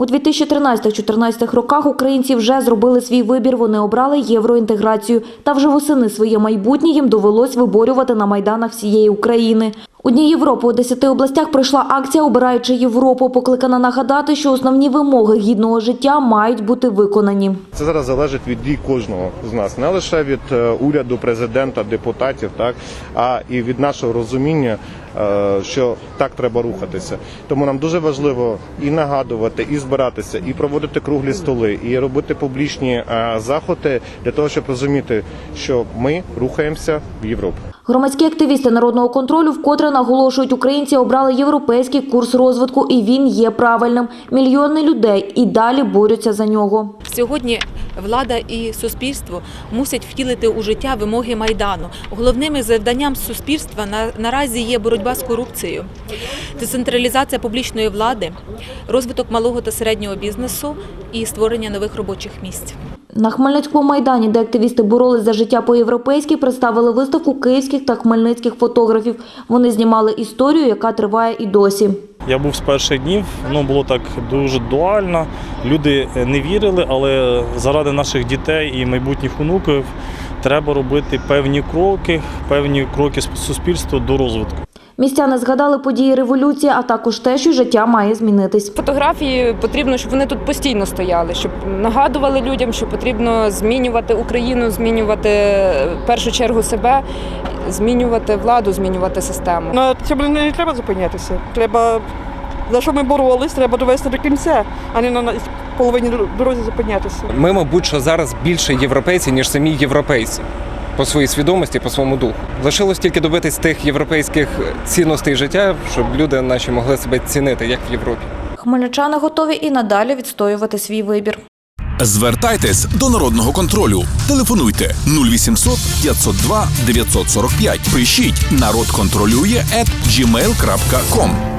У 2013-2014 роках українці вже зробили свій вибір. Вони обрали євроінтеграцію. Та вже восени своє майбутнє їм довелось виборювати на майданах всієї України. У Дні Європи у 10 областях пройшла акція «Обираючи Європу», покликана нагадати, що основні вимоги гідного життя мають бути виконані. Це зараз залежить від дій кожного з нас, не лише від е, уряду, президента, депутатів, так а і від нашого розуміння, що так треба рухатися. Тому нам дуже важливо і нагадувати, і збиратися, і проводити круглі столи, і робити публічні е, заходи для того, щоб розуміти, що ми рухаємося в Європу. Громадські активісти народного контролю вкотре наголошують, українці обрали європейський курс розвитку, і він є правильним. Мільйони людей і далі борються за нього. Сьогодні влада і суспільство мусять втілити у життя вимоги майдану. Головними завданням суспільства на, наразі є боротьба з корупцією, децентралізація публічної влади, розвиток малого та середнього бізнесу і створення нових робочих місць. На Хмельницькому майдані, де активісти боролись за життя по-європейськи, представили виставку київських та хмельницьких фотографів. Вони знімали історію, яка триває і досі. Я був з перших днів, воно було так дуже дуально. Люди не вірили, але заради наших дітей і майбутніх онуків треба робити певні кроки, певні кроки суспільства до розвитку. Містяни згадали події революції, а також те, що життя має змінитись. Фотографії потрібно, щоб вони тут постійно стояли, щоб нагадували людям, що потрібно змінювати Україну, змінювати е, в першу чергу себе, змінювати владу, змінювати систему. На цьому не треба зупинятися. Треба за що ми боролись, треба довести до кінця, а не на половині дорозі зупинятися. Ми, мабуть, що зараз більше європейці, ніж самі європейці. По своїй свідомості, по своєму духу. Лишилось тільки добитись тих європейських цінностей життя, щоб люди наші могли себе цінити, як в Європі. Хмельничани готові і надалі відстоювати свій вибір. Звертайтесь до народного контролю. Телефонуйте 0800 502 945. Пишіть народ контролює at gmail.com.